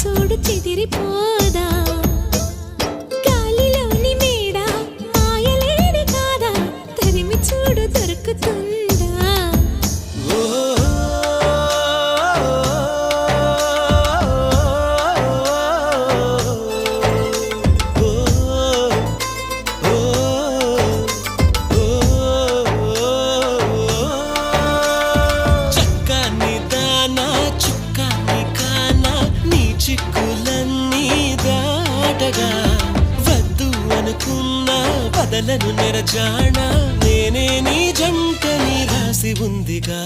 చూడు చెదిరిపోదా? గాలిలోని మేడ మాయలేడు కాదా? తరిమి చూడు దొరుకుతూ బాటగా వద్దు అనుకున్న వదలను నెరజాణ నేనే నీ జంట నీ రాసి ఉందిగా.